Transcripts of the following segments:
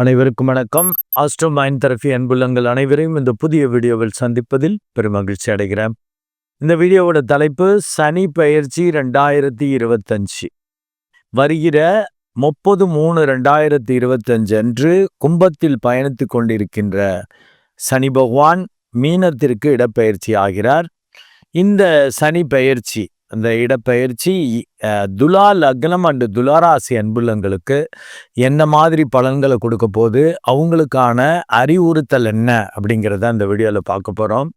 அனைவருக்கும் வணக்கம். Astro mind therapy அன்புள்ளங்கள் அனைவரையும் இந்த புதிய வீடியோவில் சந்திப்பதில் பெருமகிழ்ச்சி அடைகிறேன். இந்த வீடியோவோட தலைப்பு சனி பயிற்சி ரெண்டாயிரத்தி இருபத்தஞ்சு. வருகிற முப்பது மூணு ரெண்டாயிரத்தி இருபத்தஞ்சு அன்று கும்பத்தில் பயணித்து கொண்டிருக்கின்ற சனி பகவான் மீனத்திற்கு இடப்பெயர்ச்சி ஆகிறார். இந்த சனி பயிற்சி அந்த இடப்பெயர்ச்சி துலா லக்னம் அண்டு துலாராசி அன்புள்ளங்களுக்கு என்ன மாதிரி பலன்களை கொடுக்க போது அவங்களுக்கான அறிவுறுத்தல் என்ன அப்படிங்கிறத அந்த வீடியோவில் பார்க்க போகிறோம்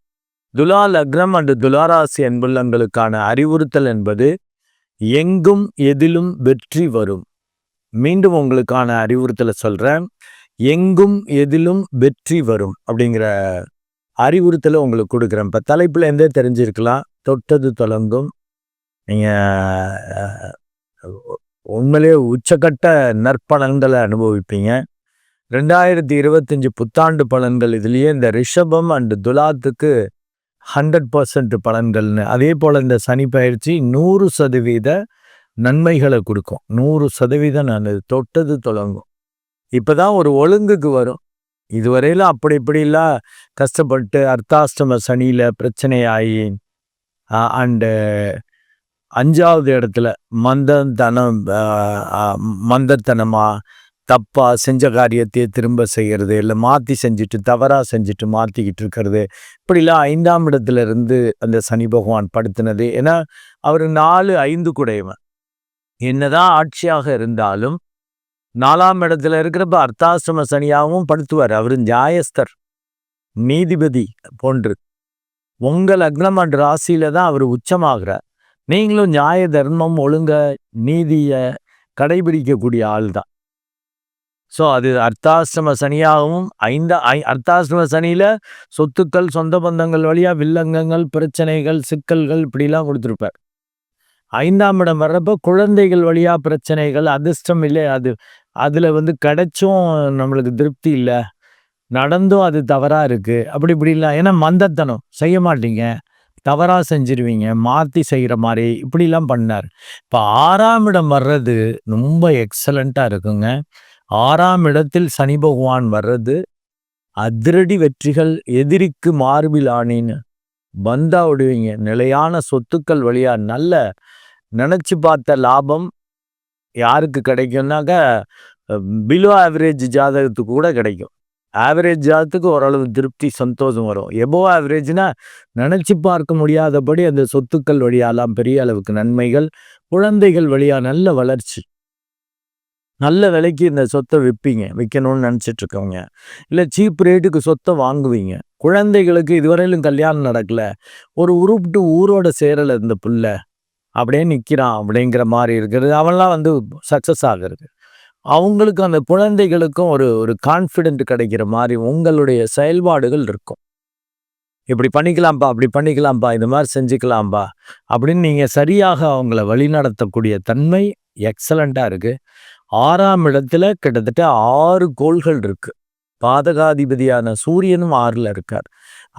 துலா லக்னம் அண்டு துலாராசி அன்புள்ளங்களுக்கான அறிவுறுத்தல் என்பது எங்கும் எதிலும் வெற்றி வரும். மீண்டும் உங்களுக்கான அறிவுறுத்தலை சொல்கிறேன் எங்கும் எதிலும் வெற்றி வரும் அப்படிங்கிற அறிவுறுத்தலை உங்களுக்கு கொடுக்குறேன். இப்போ தலைப்பில் இருந்தே தெரிஞ்சிருக்கலாம். தொட்டது தொடங்கும். நீங்கள் உண்மையிலே உச்சக்கட்ட நற்பலன்களை அனுபவிப்பீங்க. ரெண்டாயிரத்தி இருபத்தஞ்சி புத்தாண்டு பலன்கள் இதுலேயே இந்த ரிஷபம் அண்டு துலாத்துக்கு ஹண்ட்ரட் பர்சன்ட் பலன்கள்னு. அதே போல் இந்த சனி பயிற்சி நூறு சதவீத நன்மைகளை கொடுக்கும். நூறு சதவீதம் நான் தொட்டது தொடங்கும். இப்போ தான் ஒரு ஒழுங்குக்கு வரும். இதுவரையிலும் அப்படி இப்படிலாம் கஷ்டப்பட்டு அர்த்தாஷ்டம சனியில் பிரச்சனையாகி அண்டு அஞ்சாவது இடத்துல மந்தத்தனம் மந்தத்தனமாக தப்பாக மந்தத்தனமா செஞ்ச காரியத்தையே திரும்ப செய்கிறது இல்லை மாற்றி செஞ்சுட்டு தவறாக செஞ்சுட்டு மாற்றிக்கிட்டு இருக்கிறது. இப்படிலாம் ஐந்தாம் இடத்துல இருந்து அந்த சனி பகவான் படுத்தினது. ஏன்னா அவர் நாலு ஐந்து குடையவன். என்னதான் ஆட்சியாக இருந்தாலும் நாலாம் இடத்துல இருக்கிறப்ப அர்த்தாசிரம சனியாகவும் படுத்துவார். அவர் நியாயஸ்தர் நீதிபதி போன்று. உங்கள் அக்னம் அண்ட் ராசியில தான் அவர் உச்சமாகிறார். நீங்களும் நியாய தர்மம் ஒழுங்க நீதியை கடைபிடிக்கக்கூடிய ஆள் தான் ஸோ அது அர்த்தாசிரம சனியாகவும் ஐந்தா ஐ அர்த்தாசிரம சனியில் சொத்துக்கள் சொந்த பந்தங்கள் வழியாக வில்லங்கங்கள் பிரச்சனைகள் சிக்கல்கள் இப்படிலாம் கொடுத்துருப்பார். ஐந்தாம் இடம் வர்றப்போ குழந்தைகள் வழியாக பிரச்சனைகள் அதிர்ஷ்டம் இல்லை அது அதில் வந்து கிடைச்சும் நம்மளுக்கு திருப்தி இல்லை நடந்தும் அது தவறாக இருக்குது அப்படி இப்படிலாம். ஏன்னா மந்தத்தனம். செய்ய மாட்டீங்க. தவறாக செஞ்சிருவீங்க மாற்றி செய்கிற மாதிரி இப்படிலாம் பண்ணார். இப்போ ஆறாம் இடம் வர்றது ரொம்ப எக்ஸலண்ட்டாக இருக்குங்க. ஆறாம் இடத்தில் சனி பகவான் வர்றது அதிரடி வெற்றிகள் எதிரிக்கு மார்பில் ஆணின்னு வந்தா விடுவீங்க. நிலையான சொத்துக்கள் வழியா நல்ல நினச்சி பார்த்த லாபம் யாருக்கு கிடைக்கும்னாக்க பிலோ ஆவரேஜ் ஜாதகத்துக்கு கூட கிடைக்கும். ஆவரேஜ் ஜாதத்துக்கு ஓரளவு திருப்தி சந்தோஷம் வரும். எபோ ஆவரேஜ்னா நினச்சி பார்க்க முடியாதபடி அந்த சொத்துக்கள் வழியாலாம் பெரிய அளவுக்கு நன்மைகள் குழந்தைகள் வழியா நல்ல வளர்ச்சி. நல்ல விலைக்கு இந்த சொத்தை விற்பீங்க விற்கணும்னு நினச்சிட்டு இருக்கவங்க இல்லை சீப் ரேட்டுக்கு சொத்தை வாங்குவீங்க. குழந்தைகளுக்கு இதுவரையிலும் கல்யாணம் நடக்கல. ஒரு உருப்பிட்டு ஊரோட சேரல இந்த புள்ள. அப்படியே நிற்கிறான் அப்படிங்கிற மாதிரி இருக்கிறது அவன்லாம் வந்து சக்ஸஸ் ஆகிறது. அவங்களுக்கு அந்த குழந்தைகளுக்கும் ஒரு ஒரு கான்ஃபிடென்ட் கிடைக்கிற மாதிரி உங்களுடைய செயல்பாடுகள் இருக்கும். இப்படி பண்ணிக்கலாம்ப்பா அப்படி பண்ணிக்கலாம்ப்பா இது மாதிரி செஞ்சுக்கலாம்ப்பா அப்படின்னு நீங்கள் சரியாக அவங்கள வழிநடத்தக்கூடிய தன்மை எக்ஸலண்ட்டாக இருக்குது ஆறாம் இடத்துல கிட்டத்தட்ட ஆறு கோள்கள் இருக்குது பாதகாதிபதியான சூரியனும் ஆறில் இருக்கார்.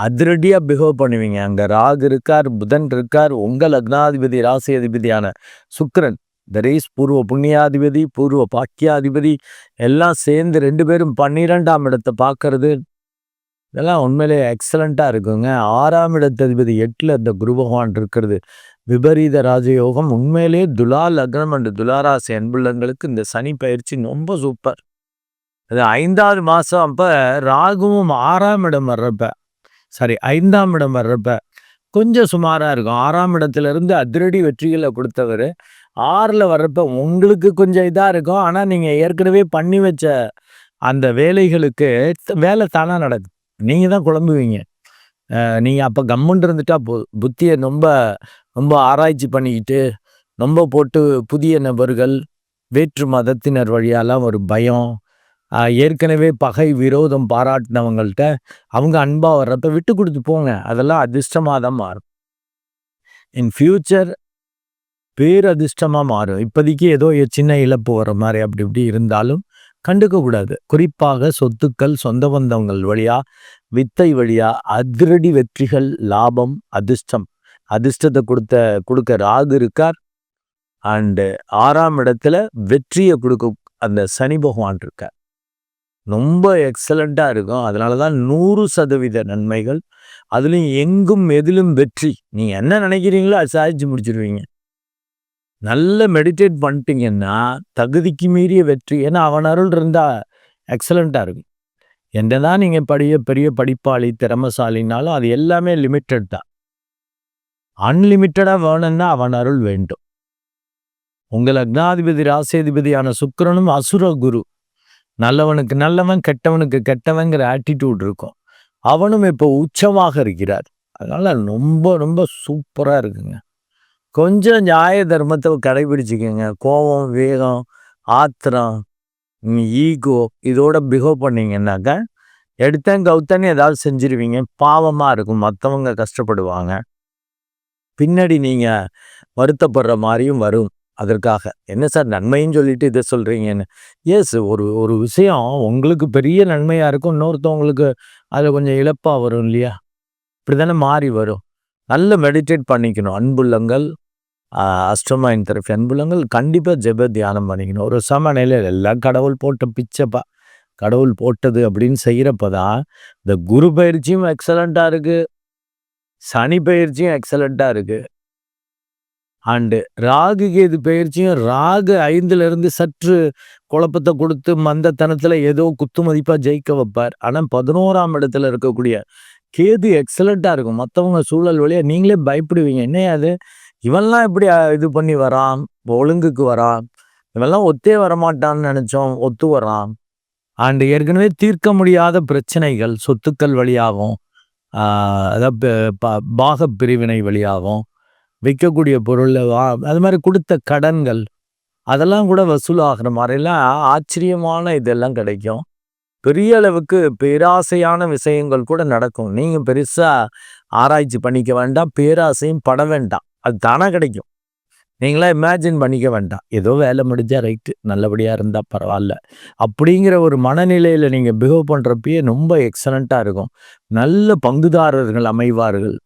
அதிரடியாக பிஹேவ் பண்ணுவீங்க. அங்கே ராகு இருக்கார் புதன் இருக்கார் உங்கள் லக்னாதிபதி ராசி அதிபதியான சுக்கரன். தரேஸ் பூர்வ புண்ணியாதிபதி பூர்வ பாக்கியாதிபதி எல்லாம் சேர்ந்து ரெண்டு பேரும் பன்னிரெண்டாம் இடத்தை பார்க்கறது. இதெல்லாம் உண்மையிலே எக்ஸலண்ட்டாக இருக்குங்க. ஆறாம் இடத்ததிபதி எட்டில் இந்த குரு பகவான் இருக்கிறது. விபரீத ராஜயோகம். உண்மையிலே துலா லக்னம் அண்டு துலாராசி அன்புள்ளங்களுக்கு இந்த சனி பயிற்சி ரொம்ப சூப்பர் அது ஐந்தாவது மாதம் அப்போ ராகுவும் ஆறாம் இடம் வர்றப்ப சாரி ஐந்தாம் இடம் வர்றப்ப கொஞ்சம் சுமாராக இருக்கும். ஆறாம் இடத்துல இருந்து அதிரடி வெற்றிகளை கொடுத்தவர். ஆறில் வர்றப்ப உங்களுக்கு கொஞ்சம் இதாக இருக்கும். ஆனால் நீங்கள் ஏற்கனவே பண்ணி வச்ச அந்த வேலைகளுக்கு வேலை தானாக நடக்கும் நீங்கள் தான் குழம்புவீங்க. நீங்கள் அப்போ கம்முன் இருந்துட்டா போ புத்தியை ரொம்ப ரொம்ப ஆராய்ச்சி பண்ணிக்கிட்டு ரொம்ப போட்டு புதிய நபர்கள் வேற்று மதத்தினர் வழியாலாம் ஒரு பயம் ஏற்கனவே பகை விரோதம் பாராட்டினவங்கள்ட்ட அவங்க அன்பாக வர்றப்ப விட்டு கொடுத்து போங்க. அதெல்லாம் அதிர்ஷ்டமாக தான் மாறும். இன் ஃப்யூச்சர் பேரதிர்ஷ்டமாக மாறும். இப்போதைக்கு ஏதோ எ- சின்ன இழப்பு வர மாதிரி அப்படி இப்படி இருந்தாலும் கண்டுக்க கூடாது. குறிப்பாக சொத்துக்கள் சொந்த பந்தங்கள் வழியா வித்தை வழியா அதிரடி வெற்றிகள் லாபம் அதிர்ஷ்டம். அதிர்ஷ்டத்தை கொடுத்த கொடுக்க ராகு இருக்கார். அண்டு ஆறாம் இடத்துல வெற்றியை கொடுக்க அந்த சனி பகவான் இருக்கார். ரொம்ப எக்ஸலண்ட்டாக இருக்கும். அதனால தான் நூறு சதவீத நன்மைகள். அதுலேயும் எங்கும் எதிலும் வெற்றி. நீங்கள் என்ன நினைக்கிறீங்களோ அது சாதிச்சு முடிச்சிருவீங்க. நல்ல மெடிடேட் பண்ணிட்டீங்கன்னா தகுதிக்கு மீறிய வெற்றி. ஏன்னா அவன் அருள் இருந்தால் எக்ஸலண்ட்டாக இருக்கும். என்னதான் நீங்கள் படிய பெரிய படிப்பாளி திறமசாலினாலும் அது எல்லாமே லிமிட்டட் தான். அன்லிமிட்டடாக வேணும்னா அவன் அருள் வேண்டும். உங்கள் அக்னாதிபதி ராசேதிபதியான சுக்கரனும் அசுர குரு. நல்லவனுக்கு நல்லவன் கெட்டவனுக்கு கெட்டவங்கிற ஆட்டிடியூட் இருக்கும். அவனும் இப்போ உச்சமாக இருக்கிறார். அதனால் ரொம்ப ரொம்ப சூப்பராக இருக்குங்க. கொஞ்சம் நியாய தர்மத்தை கடைபிடிச்சிக்கோங்க. கோபம் வேகம் ஆத்திரம் ஈகோ இதோட பிகோ பண்ணீங்கன்னாக்க எடுத்தேன் கவுத்தன்னு ஏதாவது செஞ்சிருவீங்க. பாவமாக இருக்கும். மற்றவங்க கஷ்டப்படுவாங்க. பின்னாடி நீங்கள் வருத்தப்படுற மாதிரியும் வரும். அதற்காக. என்ன சார் நன்மைன்னு சொல்லிட்டு இதை சொல்கிறீங்கன்னு எஸ் ஒரு ஒரு விஷயம் உங்களுக்கு பெரிய நன்மையாக இருக்கும். இன்னொருத்தவங்களுக்கு அதில் கொஞ்சம் இழப்பாக வரும் இல்லையா? இப்படி தானே மாறி வரும். நல்ல மெடிடேட் பண்ணிக்கணும். அன்புள்ளங்கள் அஷ்டமாயின் தரப்பு அன்புலங்கள் கண்டிப்பாக ஜெப தியானம் பண்ணிக்கணும். ஒரு சமநிலையில் எல்லாம் கடவுள் போட்ட பிச்சைப்பா. கடவுள் போட்டது அப்படின்னு செய்கிறப்ப தான் இந்த குரு பயிற்சியும் எக்ஸலண்ட்டாக இருக்குது சனி பயிற்சியும் எக்ஸலண்ட்டாக இருக்குது அண்டு ராகு கேது பயிற்சியும் ராகு ஐந்துலேருந்து சற்று குழப்பத்தை கொடுத்து மந்தத்தனத்தில் ஏதோ குத்து மதிப்பாக ஜெயிக்க வைப்பார். ஆனால் பதினோராம் இடத்துல இருக்கக்கூடிய கேது எக்ஸலண்ட்டாக இருக்கும். மற்றவங்க சூழல் வழியாக நீங்களே பயப்படுவீங்க. என்ன அது? இவன்லாம் எப்படி இது பண்ணி வரான்? ஒழுங்குக்கு வரான்? இவெல்லாம் ஒத்தே வரமாட்டான்னு நினைச்சோம் ஒத்து வரான். அண்டு ஏற்கனவே தீர்க்க முடியாத பிரச்சனைகள் சொத்துக்கள் வழியாகவும் அதாவது பாக பிரிவினை வழியாகவும் விற்கக்கூடிய பொருள் அது மாதிரி கொடுத்த கடன்கள் அதெல்லாம் கூட வசூலாகிற மாதிரிலாம் ஆச்சரியமான இதெல்லாம் கிடைக்கும். பெரிய அளவுக்கு பேராசையான விஷயங்கள் கூட நடக்கும். நீங்கள் பெருசாக ஆராய்ச்சி பண்ணிக்க வேண்டாம் பேராசையும் பட வேண்டாம். அது தானாக கிடைக்கும். நீங்களாம் இமேஜின் பண்ணிக்க வேண்டாம். ஏதோ வேலை முடிஞ்சால் ரைட்டு நல்லபடியாக இருந்தால் பரவாயில்ல. அப்படிங்கிற ஒரு மனநிலையில் நீங்கள் பிஹேவ் பண்ணுறப்பயே ரொம்ப எக்ஸலண்ட்டாக இருக்கும். நல்ல பங்குதாரர்கள் அமைவார்கள்.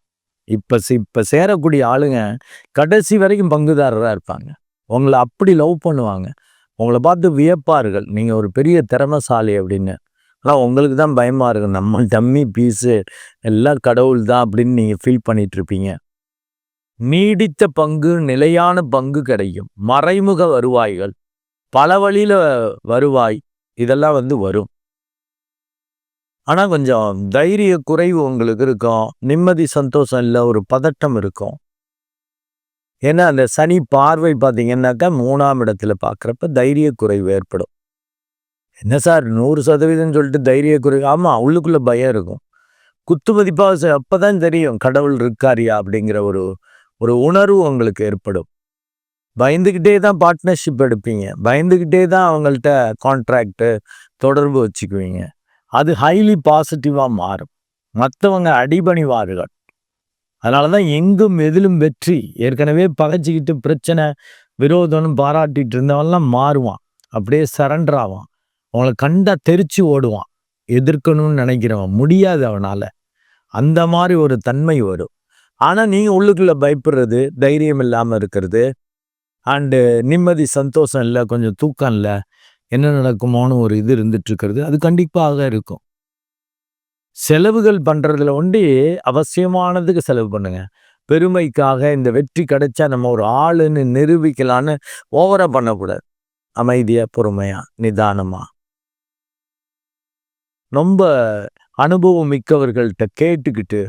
இப்போ இப்போ சேரக்கூடிய ஆளுங்க கடைசி வரைக்கும் பங்குதாரராக இருப்பாங்க. உங்களை அப்படி லவ் பண்ணுவாங்க. உங்களை பார்த்து வியப்பார்கள். நீங்கள் ஒரு பெரிய திறமசாலி அப்படின்னு. ஆனால் உங்களுக்கு தான் பயமாக இருக்கும். நம்ம டம்மி பீஸு எல்லாம் கடவுள் தான் அப்படின்னு நீங்கள் ஃபீல் பண்ணிகிட்ருப்பீங்க நீடித்த பங்கு நிலையான பங்கு கிடைக்கும் மறைமுக வருவாய்கள் பல வழியில் வருவாய் இதெல்லாம் வந்து வரும். ஆனால் கொஞ்சம் தைரிய குறைவு உங்களுக்கு இருக்கும். நிம்மதி சந்தோஷம் இல்லை ஒரு பதட்டம் இருக்கும். ஏன்னா அந்த சனி பார்வை பார்த்தீங்கன்னாக்கா மூணாம் இடத்துல பார்க்குறப்ப தைரிய குறைவு ஏற்படும். என்ன சார் நூறு சதவீதம் சொல்லிட்டு தைரிய குறைவு ஆமாம் உள்ளுக்குள்ளே பயம் இருக்கும். குத்து மதிப்பாக அப்போ தான் தெரியும் கடவுள் இருக்காரியா அப்படிங்கிற ஒரு ஒரு உணர்வு உங்களுக்கு ஏற்படும். பயந்துக்கிட்டே தான் பார்ட்னர்ஷிப் எடுப்பீங்க. பயந்துக்கிட்டே தான் அவங்கள்ட்ட கான்ட்ராக்டு தொடர்பு வச்சுக்குவீங்க. அது ஹைலி பாசிட்டிவாக மாறும். மற்றவங்க அடிபணிவார்கள். அதனால தான் எங்கும் எதிலும் வெற்றி. ஏற்கனவே பகைச்சிக்கிட்டு பிரச்சனை விரோதம்னு பாராட்டிகிட்டு இருந்தவன்லாம் மாறுவான். அப்படியே சரண்டர் ஆவான். அவங்கள கண்டா தெரிச்சு ஓடுவான். எதிர்க்கணும்னு நினைக்கிறவன். முடியாது அவனால். அந்த மாதிரி ஒரு தன்மை வரும். ஆனால் நீங்கள் உள்ளுக்குள்ளே பயப்படுறது தைரியம் இல்லாமல் இருக்கிறது. அண்டு நிம்மதி சந்தோஷம் இல்லை கொஞ்சம் தூக்கம் இல்லை என்ன நடக்குமோன்னு ஒரு இது இருந்துட்டுருக்கிறது அது கண்டிப்பாக இருக்கும். செலவுகள் பண்ணுறதுல ஒண்டி அவசியமானதுக்கு செலவு பண்ணுங்கள் பெருமைக்காக இந்த வெற்றி கிடைச்சா நம்ம ஒரு ஆளுன்னு நிரூபிக்கலான்னு ஓவராக பண்ணக்கூடாது. அமைதியாக பொறுமையாக நிதானமாக ரொம்ப அனுபவம் மிக்கவர்கள்ட்ட கேட்டுக்கிட்டு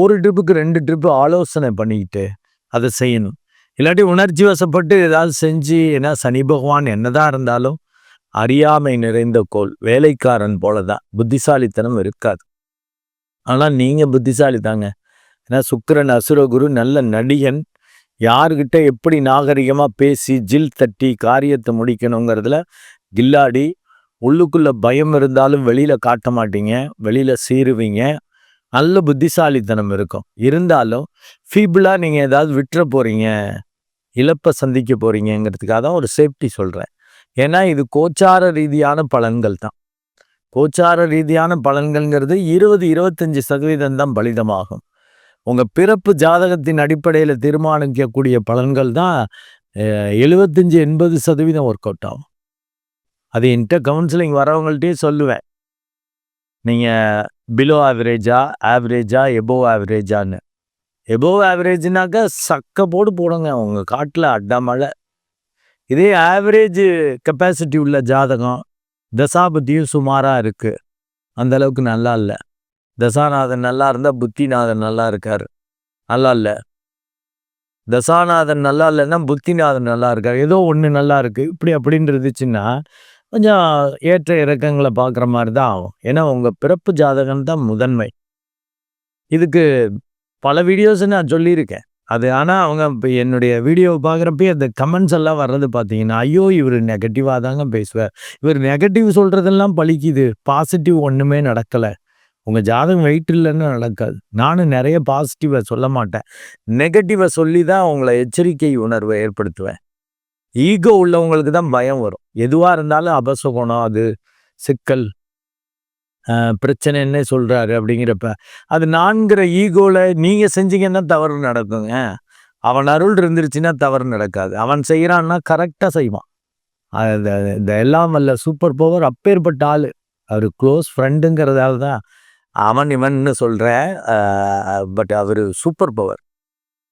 ஒரு ட்ரிப்புக்கு ரெண்டு ட்ரிப்பு ஆலோசனை பண்ணிக்கிட்டு அதை செய்யணும். இல்லாட்டி உணர்ச்சி வசப்பட்டு ஏதாவது செஞ்சு ஏன்னா சனி பகவான் என்னதான் இருந்தாலும் அறியாமை நிறைந்த கோல் வேலைக்காரன் போல தான் புத்திசாலித்தனம் இருக்காது. ஆனால் நீங்கள் புத்திசாலி தாங்க. ஏன்னா சுக்கரன் அசுரகுரு நல்ல நடிகன். யார்கிட்ட எப்படி நாகரிகமாக பேசி ஜில் தட்டி காரியத்தை முடிக்கணுங்கிறதுல கில்லாடி. உள்ளுக்குள்ளே பயம் இருந்தாலும் வெளியில் காட்ட மாட்டீங்க. வெளியில் சீருவீங்க நல்ல புத்திசாலித்தனம் இருக்கும். இருந்தாலும் ஃபீபிளாக நீங்கள் ஏதாவது விட்டுற போகிறீங்க இழப்பை சந்திக்க போகிறீங்கிறதுக்காக தான் ஒரு சேஃப்டி சொல்கிறேன் ஏன்னா இது கோச்சார ரீதியான பலன்கள் தான். கோச்சார ரீதியான பலன்கள்ங்கிறது இருபது இருபத்தஞ்சி சதவீதம் தான் பலிதமாகும். உங்கள் பிறப்பு ஜாதகத்தின் அடிப்படையில் தீர்மானிக்கக்கூடிய பலன்கள் தான் எழுபத்தஞ்சி எண்பது சதவீதம் ஒர்க் அவுட் ஆகும். அது என்கிட்ட கவுன்சிலிங் வரவங்கள்ட்டே சொல்லுவேன். நீங்கள் பிலோ ஆவரேஜா ஆவரேஜா எபோவ் ஆவரேஜான்னு எபோவ் ஆவரேஜ்னாக்கா சக்க போடு போடுங்க. அவங்க காட்டில் அட்டாமலை இதே ஆவரேஜ் கெப்பாசிட்டி உள்ள ஜாதகம் தசாபதியும் சுமாராக இருக்குது அந்த அளவுக்கு நல்லா இல்லை. தசாநாதன் நல்லா இருந்தால் புத்திநாதன் நல்லா இருக்கார். நல்லா இல்லை. தசாநாதன் நல்லா இல்லைன்னா புத்திநாதன் நல்லா இருக்கார். ஏதோ ஒன்று நல்லா இருக்குது இப்படி அப்படின்னு இருந்துச்சுன்னா கொஞ்சம் ஏற்ற இறக்கங்களை பார்க்குற மாதிரி தான் ஆகும். ஏன்னா உங்கள் பிறப்பு ஜாதகம் தான் முதன்மை. இதுக்கு பல வீடியோஸ் நான் சொல்லியிருக்கேன். அது ஆனால் அவங்க இப்போ என்னுடைய வீடியோவை பார்க்குறப்பே அந்த கமெண்ட்ஸ் எல்லாம் வர்றது பார்த்தீங்கன்னா ஐயோ இவர் நெகட்டிவாக தாங்க பேசுவார். இவர் நெகட்டிவ் சொல்கிறதெல்லாம் பழிக்குது. பாசிட்டிவ் ஒன்றுமே நடக்கலை. உங்கள் ஜாதகம் வெயிட் இல்லைன்னு நடக்காது. நானும் நிறைய பாசிட்டிவை சொல்ல மாட்டேன். நெகட்டிவை சொல்லி தான் உங்களை எச்சரிக்கை உணர்வை ஏற்படுத்துவேன். ஈகோ உள்ளவங்களுக்கு தான் பயம் வரும். எதுவாக இருந்தாலும் அபசகுணம் அது சிக்கல். பிரச்சனைன்னே சொல்கிறாரு அப்படிங்கிறப்ப. அது நான்கிற ஈகோவில் நீங்கள் செஞ்சீங்கன்னா தவறு நடக்குங்க. அவன் அருள் இருந்துருச்சுன்னா தவறு நடக்காது. அவன் செய்கிறான்னா கரெக்டாக செய்வான். இந்த எல்லாம் வல்ல சூப்பர் பவர் அப்பேற்பட்ட ஆள். அவர் க்ளோஸ் ஃப்ரெண்டுங்கிறதால தான் அவன் இவன்னு சொல்கிறேன் பட் அவர் சூப்பர் பவர்.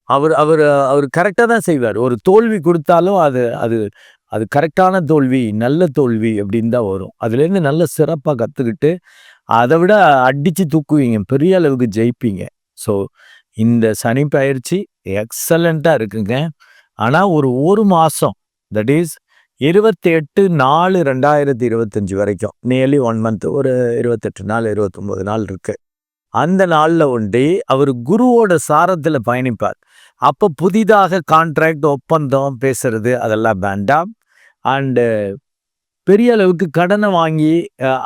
அவர் அவர் அவர் கரெக்டாக தான் செய்வார். ஒரு தோல்வி கொடுத்தாலும் அது அது அது கரெக்டான தோல்வி நல்ல தோல்வி அப்படின்னு தான் வரும். அதுலேருந்து நல்ல சிறப்பாக கற்றுக்கிட்டு அதை விட அடித்து தூக்குவீங்க பெரிய அளவுக்கு ஜெயிப்பீங்க. ஸோ இந்த சனி பயிற்சி எக்ஸலண்ட்டாக இருக்குங்க. ஆனால் ஒரு ஒரு மாதம் தட் இஸ் இருபத்தி எட்டு நாலு ரெண்டாயிரத்தி இருபத்தஞ்சி வரைக்கும் நியர்லி ஒன் மந்த் ஒரு இருபத்தெட்டு நாள் இருபத்தொம்போது நாள் இருக்குது அந்த நாளில் ஒண்டி அவர் குருவோட சாரத்தில் பயணிப்பார். அப்போ புதிதாக கான்ட்ராக்ட் ஒப்பந்தம் பேசுறது அதெல்லாம் வேண்டாம். அண்டு uh, பெரிய அளவுக்கு கடனை வாங்கி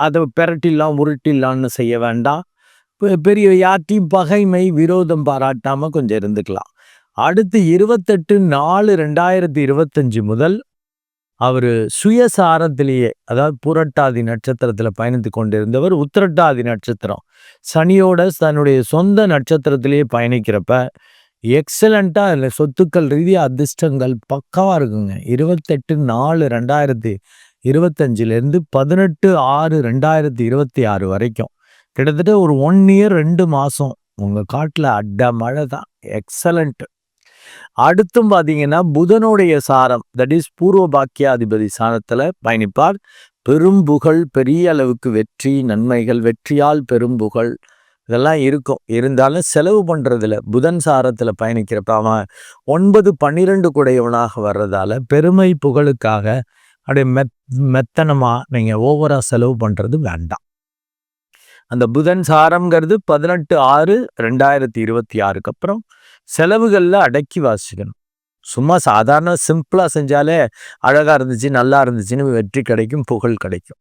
அதை பெரட்டிடலாம் உருட்டிடலான்னு செய்ய வேண்டாம். பெரிய யார்ட்டையும் பகைமை விரோதம் பாராட்டாமல் கொஞ்சம் இருந்துக்கலாம். அடுத்து இருபத்தெட்டு நாலு ரெண்டாயிரத்தி இருபத்தஞ்சு முதல் அவர் சுயசாரத்திலேயே அதாவது புரட்டாதி நட்சத்திரத்தில் பயணித்து கொண்டிருந்தவர் உத்திரட்டாதி நட்சத்திரம். சனியோட தன்னுடைய சொந்த நட்சத்திரத்திலேயே பயணிக்கிறப்ப எக்ஸலண்ட்டாக இல்லை சொத்துக்கள் ரீதியாக அதிர்ஷ்டங்கள் பக்காவாக இருக்குங்க. இருபத்தெட்டு நாலு ரெண்டாயிரத்தி இருபத்தஞ்சிலேருந்து பதினெட்டு ஆறு ரெண்டாயிரத்தி இருபத்தி ஆறு வரைக்கும். கிட்டத்தட்ட ஒரு ஒன் இயர் ரெண்டு மாதம் உங்கள் காட்டில் அட்ட மழை தான். எக்ஸலண்ட்டு அடுத்தும் பார்த்தீங்கன்னா புதனுடைய சாரம் தட் இஸ் பூர்வ பாக்கியாதிபதி சாரத்தில் பயணிப்பார். பெரும் புகழ் பெரிய அளவுக்கு வெற்றி நன்மைகள் வெற்றியால் பெரும் புகழ். இதெல்லாம் இருக்கும். இருந்தாலும் செலவு பண்ணுறதுல புதன் சாரத்தில் பயணிக்கிறப்ப அவன் ஒன்பது பன்னிரெண்டு குடையவனாக வர்றதால பெருமை புகழுக்காக அப்படியே மெத் மெத்தனமாக நீங்கள் ஓவராக செலவு பண்ணுறது வேண்டாம். அந்த புதன் சாரம்ங்கிறது பதினெட்டு ஆறு ரெண்டாயிரத்தி இருபத்தி ஆறுக்கு அப்புறம் செலவுகளில் அடக்கி வாசிக்கணும். சும்மா சாதாரண சிம்பிளாக செஞ்சாலே அழகாக இருந்துச்சு நல்லா இருந்துச்சுன்னு வெற்றி கிடைக்கும் புகழ் கிடைக்கும்.